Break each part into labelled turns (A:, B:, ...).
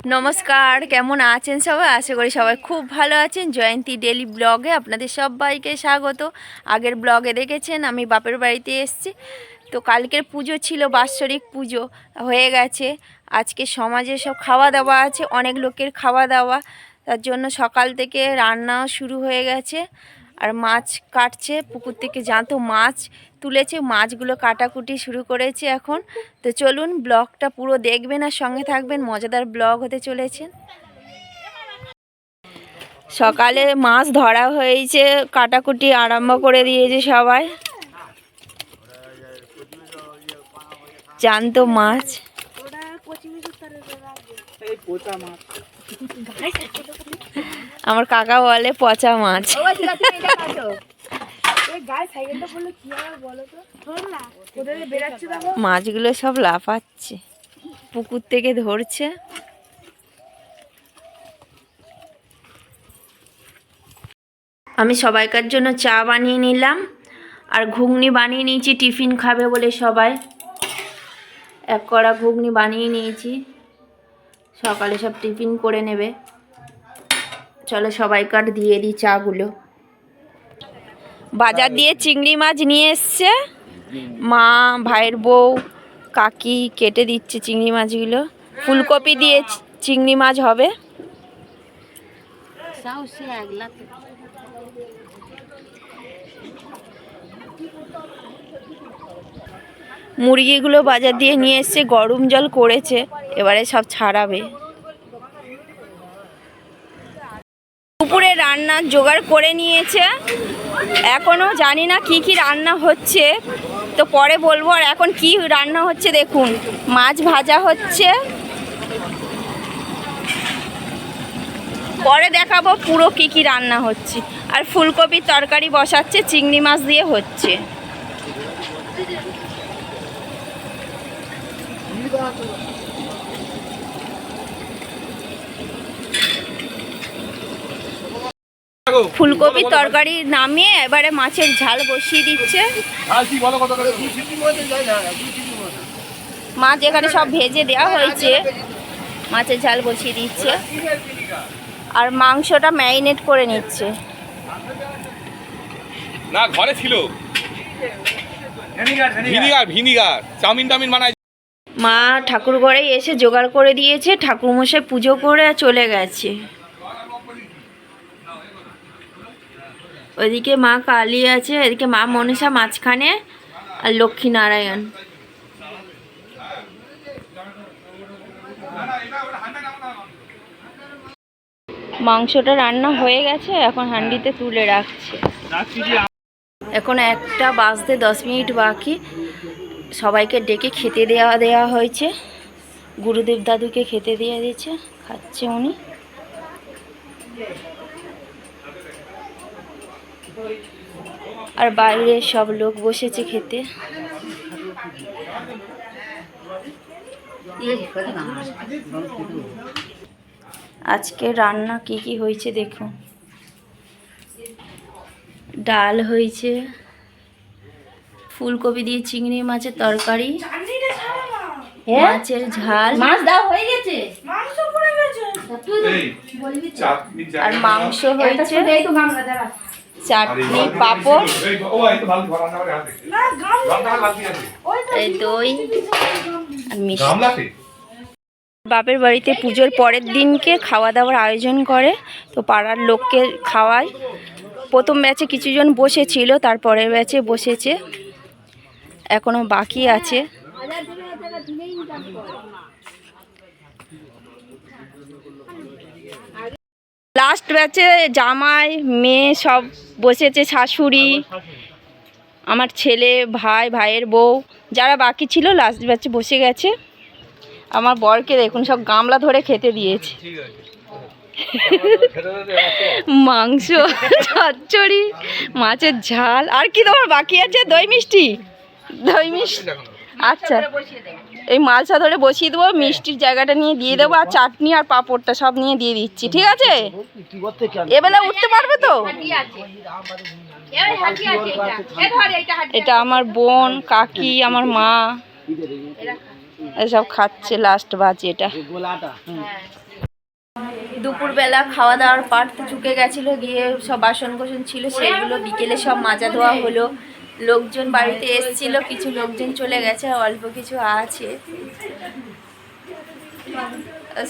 A: নমস্কার, কেমন আছেন সবাই? আশা করি সবাই খুব ভালো আছেন। জয়ন্তী ডেলি ব্লগে আপনাদের সবাইকে স্বাগত। আগের ব্লগে দেখেছেন, আমি বাপের বাড়িতে এসেছি। তো কালকের পুজো ছিল, বাৎসরিক পুজো হয়ে গেছে। আজকে সমাজে সব খাওয়া দাওয়া আছে, অনেক লোকের খাওয়া দাওয়া তার জন্য সকাল থেকে রান্নাও শুরু হয়ে গেছে। আর মাছ কাটছে, পুকুর থেকে জানতো মাছ তুলেছে, মাছগুলো কাটাকুটি শুরু করেছে এখন। তো চলুন ব্লগটা পুরো দেখবেন আর সঙ্গে থাকবেন, মজাদার ব্লগ হতে চলেছে। সকালে মাছ ধরা হয়েছে, কাটাকুটি আরম্ভ করে দিয়েছে সবাই। জানতো মাছ। আমার কাকা বলে পচা মাছ। মাছগুলো সব লাফাচ্ছে পুকুর থেকে ধরছে। আমি সবাইকার জন্য চা বানিয়ে নিলাম আর ঘুগনি বানিয়ে নিয়েছি টিফিন খাবে বলে সবাই। এক কড়া ঘুগনি বানিয়ে নিয়েছি। সকালে সব টিফিন করে নেবে। চলো সবাই সবাইকার দিয়ে দিই চাগুলো। বাজার দিয়ে চিংড়ি মাছ নিয়ে এসছে। মা, ভাইয়ের বউ, কাকি কেটে দিচ্ছে চিংড়ি মাছগুলো। ফুলকপি দিয়ে চিংড়ি মাছ হবে। মুরগিগুলো বাজার দিয়ে নিয়ে এসছে গরম জল করেছে, এবারে সব ছাড়াবে। দুপুরে রান্নার জোগাড় করে নিয়েছে। এখনও জানি না কি কি রান্না হচ্ছে। তো পরে বলব আর এখন কি রান্না হচ্ছে দেখুন। মাছ ভাজা হচ্ছে। পরে দেখাবো পুরো কি কি রান্না হচ্ছে। আর ফুলকপির তরকারি বসাচ্ছে, চিংড়ি মাছ দিয়ে হচ্ছে। ফুলকপির তরকারি নামিয়ে এবারে মাছের ঝাল বসিয়ে দিচ্ছে। মাছ এখানে সব ভেজে দেওয়া হয়েছে। মাছের ঝাল বসিয়ে দিচ্ছে। আর মাংসটা ম্যারিনেট করে নিচ্ছে।
B: না ঘরে ছিল। Vinegar vinegar. চাউমিন টাউমিন বানায়
A: মা ঠাকুর ঘরে এসে জোগাড় করে দিয়েছে ঠাকুরমশাই পুজো করে চলে গেছে। ওইদিকে মা কালী আছে এদিকে মা মনসা মাঝখানে আর লক্ষ্মী নারায়ণ মাংসটা রান্না হয়ে গেছে এখন হান্ডিতে তুলে রাখছে। এখন একটা বাজতে দশ মিনিট বাকি। সবাইকে ডেকে খেতে দেওয়া দেওয়া হয়েছে। গুরুদেব দাদুকে খেতে দেওয়া দিয়েছে, খাচ্ছে উনি। আর বাইরে সব লোক বসেছে খেতে। আজকে রান্না কি কি হয়েছে দেখুন। ডাল হয়েছে। ফুলকপি দিয়ে চিংড়ি মাছের তরকারি। মাছের ঝাল।
C: মাছ দাও হয়ে গেছে।
A: আর মাংস হয়েছে। চাটনি পাঁপড়। এই দই আর মিষ্টি। বাপের বাড়িতে পুজোর পরের দিনকে খাওয়া দাওয়ার আয়োজন করে তো পাড়ার লোককে খাওয়ায়। প্রথম ব্যাচে কিছুজন বসেছিল তারপরের ব্যাচে বসেছে। এখনও বাকি আছে। লাস্ট ব্যাচে জামাই, মেয়ে সব বসেছে, শাশুড়ি, আমার ছেলে, ভাই, ভাইয়ের বউ। যারা বাকি ছিল লাস্ট ব্যাচে বসে গেছে। আমার বরকে দেখুন, সব গামলা ধরে খেতে দিয়েছে। মাংস, চচ্চড়ি, মাছের ঝাল। আর কি তোমার বাকি আছে? দই মিষ্টি? দই মিষ্টি। আচ্ছা। এই মালসা ধরে বসিয়ে দেবো, মিষ্টির জায়গাটা নিয়ে দিয়ে দেবো, আর চাটনি আর পাঁপড়টা সব নিয়ে দিয়ে দিচ্ছি, ঠিক আছে? এবেলা উঠতে পারবে তো? এটা আমার বোন, কাকি, আমার মা। এসব খাচ্ছে লাস্ট বাজে এটা। দুপুরবেলা খাওয়া দাওয়ার পাট চুকে গেছিল, গিয়ে সব বাসন কোসন ছিল সেগুলো বিকেলে সব মাজা ধোয়া হলো। লোকজন বাড়িতে এসছিল, কিছু লোকজন চলে গেছে, অল্প কিছু আছে।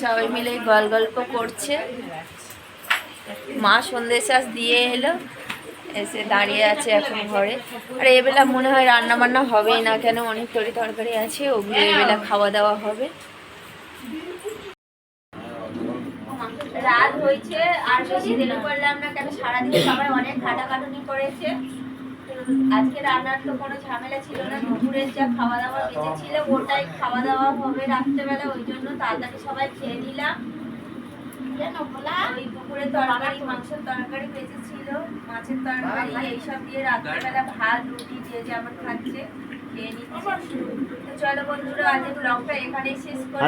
A: সবাই মিলে গল গল্প করছে। মা সন্দেশ শাস দিয়ে এলো, এসে দাঁড়িয়ে আছে এখন ঘরে। আর, এবেলা মনে হয় রান্না বান্না হবেই না কেন? অনেক তরি তরকারি আছে, ওগুলো এবেলা খাওয়া দাওয়া হবে। রাত হয়েছে, আর বেশি দেরি করলাম না কেন? সারাদিন সবাই অনেক খাটাখাটুনি করেছে। আজকে রান্নার তো কোনো ঝামেলা ছিল না দুপুরের যা খাওয়া দাওয়া বেঁচে ছিল ওটাই খাওয়া দাওয়া হবে রাত্রেবেলা ওই জন্য তাড়াতাড়ি সবাই খেয়ে নিলাম। ওই দুপুরে তরকারি মাংসের তরকারি বেঁচে ছিল মাছের তরকারি এইসব দিয়ে রাত্রেবেলা ভাত রুটি যে যেমন খাচ্ছে খেয়ে নিচ্ছে। তো চলো বন্ধুরা আজকে ব্লগটা এখানেই শেষ করি।